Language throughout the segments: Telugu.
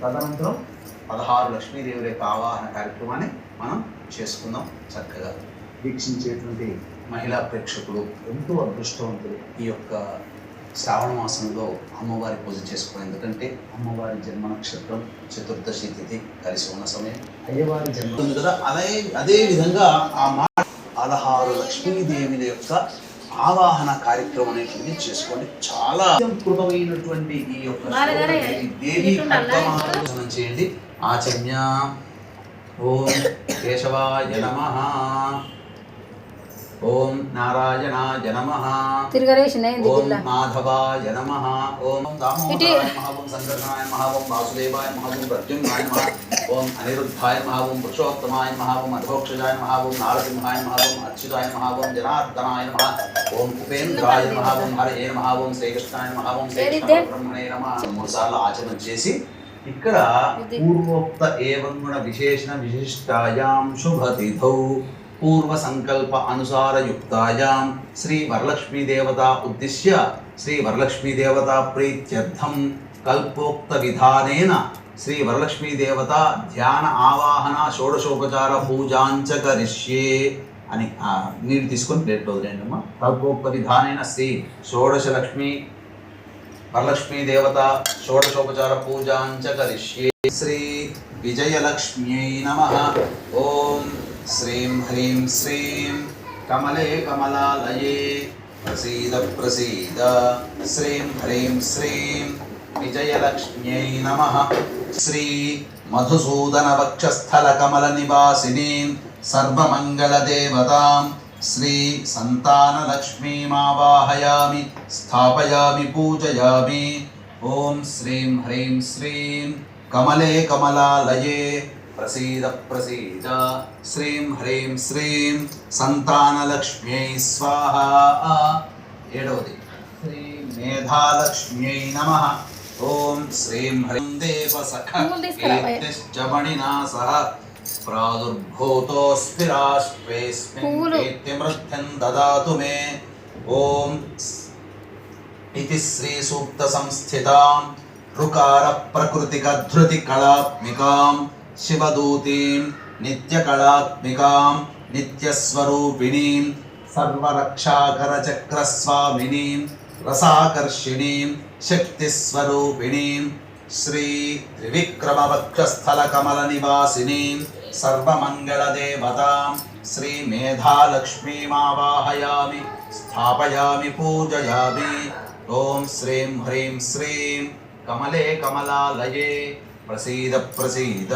తదనంతరం పదహారు లక్ష్మీదేవుల యొక్క ఆవాహన కార్యక్రమాన్ని మనం చేసుకుందాం చక్కగా. వీక్షించేటువంటి మహిళా ప్రేక్షకులు ఎంతో అదృష్టవంతులు. ఈ యొక్క శ్రావణ మాసంలో అమ్మవారి పూజ చేసుకోవడం ఎందుకంటే అమ్మవారి జన్మ నక్షత్రం చతుర్దశి తిథి కలిసి ఉన్న సమయం. అయ్యవారి జన్మ కదా అదే అదే విధంగా ఆ మా పదహారు లక్ష్మీదేవుల యొక్క ఆవాహన కార్యక్రమం అనేటువంటి చేసుకోండి. చాలా కృతమైనటువంటి ఈ యొక్క దేవి? పద్మమాలను చేయండి. ఆచమ్య. ఓం కేశవాయ నమ. ఓం నారాయణాయ నమ. తిరగరేసినాయింది ఓం మాధవాయ నమ. ఓం దామోదరాయ. నమః ఓం సంకర్షణాయ నమః ఓం వాసుదేవాయ నమః ఓం ప్రద్యుమ్నాయ నమః. ఓం అనిరుద్ధాయ నమః ఓం పురుషోత్తమాయ నమః ఓం అధోక్షజాయ నమః ఓం నారసింహాయ నమః ఓం అచ్యుతాయ నమః ఓం జనార్దనాయ నమః. ఓం ఉపేంద్రాయ నమః ఓం హరయే నమః ఓం శ్రీకృష్ణాయ నమః ఓం శ్రీకృష్ణ బ్రహ్మణే నమః. మూడు సార్లు ఆచరణ చేసి ఇక్కడ పూర్వోక్త ఏవం గుణ విశేషణ విశిష్టాయాం శుభతిథౌ పూర్వ సంకల్ప అనుసార యుక్తాయాం శ్రీ వరలక్ష్మీ దేవత ఉద్దిశ్య శ్రీ వరలక్ష్మీ దేవత ప్రీత్యర్థం కల్పోక్త విధానేన శ్రీ వరలక్ష్మీ దేవత ధ్యాన ఆవాహన షోడశోపచార పూజాంచ కరిష్యే అని నీరు తీసుకొని ప్లేట్లో వదిలేండి అమ్మా కల్పోక్త విధానైన శ్రీ షోడశ లక్ష్మి వరలక్ష్మీ దేవత షోడశోపచార పూజాంచ కరిష్యే. శ్రీ విజయలక్ష్మ్యై నమ. ఓం శ్రీం హ్రీం శ్రీం కమలే కమలాలయే ప్రసీద ప్రసీద. శ్రీం హ్రీం శ్రీం విజయలక్ష్మ్యై నమ. శ్రీ మధుసూదన వక్షస్థల కమల నివాసినీం సర్వమంగళదేవతాం. శ్రీ సంతానలక్ష్మీమావాహయామి స్థాపయామి పూజయామి. ఓం శ్రీం హ్రీం శ్రీం కమలే కమలాలయే प्रसीद प्रसीद। श्रीं ह्रीं श्रीं सन्तानलक्ष्म्यै स्वाहा। एडवति। श्री मेधालक्ष्म्यै नमः। ॐ श्रीं ह्रीं देवसख कीर्तिश्च मणिना सह प्रादुर्भूतोऽस्मिराश्वेऽस्मिन् कीर्तिमृद्धिं ददातु मे। ॐ इति श्रीसूक्तसंस्थितां ऋकारप्रकृतिकधृतिकलात्मिकाम्। शिवदूतीं नित्यकलात्मिकां नित्यस्वरूपिणीं सर्वरक्षाकरचक्रस्वामिनीं रसाकर्षिणीं शक्तिस्वरूपिणीं श्रीत्रिविक्रमवक्षस्थलकमलनिवासिनीं सर्वमङ्गलदेवतां, श्रीमेधालक्ष्मीमावाहयामि, स्थापयामि, पूजयामि। ॐ श्रीं ह्रीं श्रीं, कमले कमलालये ప్రసీద ప్రసీద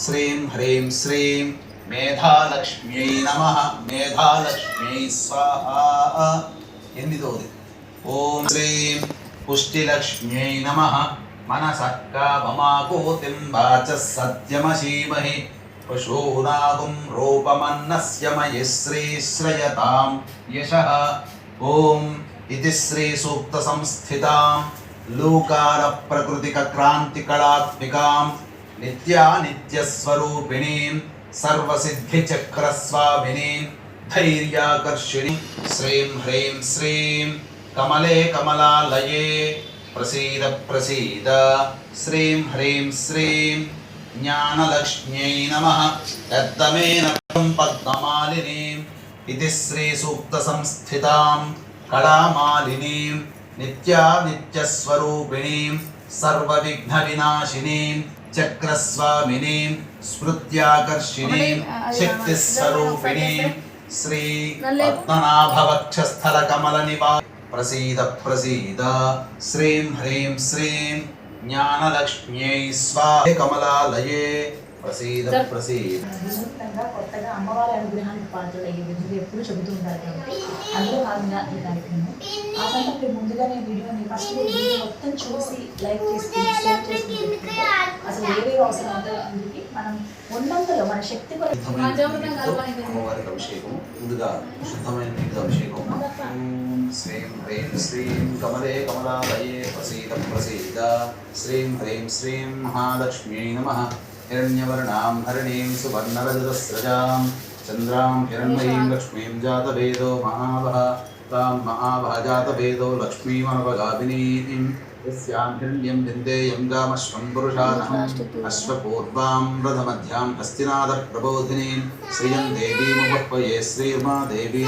శ్రీం హ్రీం శ్రీం మేధాలక్ష్మ్యై నమ మేధాలక్ష్మ్యై స్వాహ ఎనిమిదవది ఓం శ్రీం పుష్టిలక్ష్మ్యై నమ మనసక్కామమాకోతిం వాచ సత్యమశీమహి పశూనాగుం రూపమన్నస్య మయి శ్రీశ్రయతాం యశ ఓం ఇది శ్రీసూక్త సంస్థితాం లూకార ప్రకృతిక క్రాంతి కళాత్మికాం నిత్యా నిత్యస్వరూపిణీం సర్వసిద్ధి చక్రస్వామినీం ధైర్యాకర్షిణి శ్రీం హ్రీం శ్రీం కమలే కమలాలయే ప్రసీద ప్రసీద శ్రీం హ్రీం శ్రీం జ్ఞానలక్ష్మ్యై నమ యద్దమేన పద్మమాలినీం ఇది శ్రీ సూక్త సంస్థితాం కళామాలినీం నిత్యా నిత్యస్వరూపిణీం సర్వవిఘ్న వినాశినీం చక్రస్వామినీం స్మృత్యాకర్షిణీం శక్తిస్వరూపిణీం శ్రీ పద్మనాభవక్షస్థల కమల నివా ప్రసీద ప్రసీద శ్రీం హ్రీం శ్రీం జ్ఞానలక్ష్మ్యై స్వాహ కమలాలయే ప్రసీద ప్రసీద. వినూత్నంగా కొత్తగా అమ్మవారి అనుగ్రహానికి పాత్రలయ్యే విధులు ఎప్పుడు చెబుతూ ఉంటారు కాబట్టి అందులో భాగంగా ఈ కార్యక్రమం. ఆ సందర్భంలో ముందుగానే వీడియోని ఫస్ట్ వీడియో మొత్తం చూసి లైక్ చేసుకుని షేర్ చేసుకుని పెట్టుకుంటే అసలు ఏవేవి అవసరం అవుతాయో అందుకే మనం ఉన్నంతలో మన శక్తి అమ్మవారికి అభిషేకం ముందుగా శుద్ధమైన నీటితో అభిషేకం. ఓం శ్రీం హ్రీం శ్రీం కమలే కమలాలయే ప్రసీద ప్రసీద. శ్రీం హ్రీం శ్రీం మహాలక్ష్మ్యై నమః. हिरण्यवर्णां हरिणीं सुवर्णरजतस्रजां चन्द्रां हिरण्मयीं लक्ष्मीं जातवेदो महावः तां महाभाजातवेदो लक्ष्मीमनवगाभिनीतिं यस्यां हिरण्यं बिन्देयं गामश्वं पुरुषानहम् अश्वपूर्वां व्रतमध्यां हस्तिनाथप्रबोधिनीं श्रियं देवीमुपह्वये श्रीर्मा देवी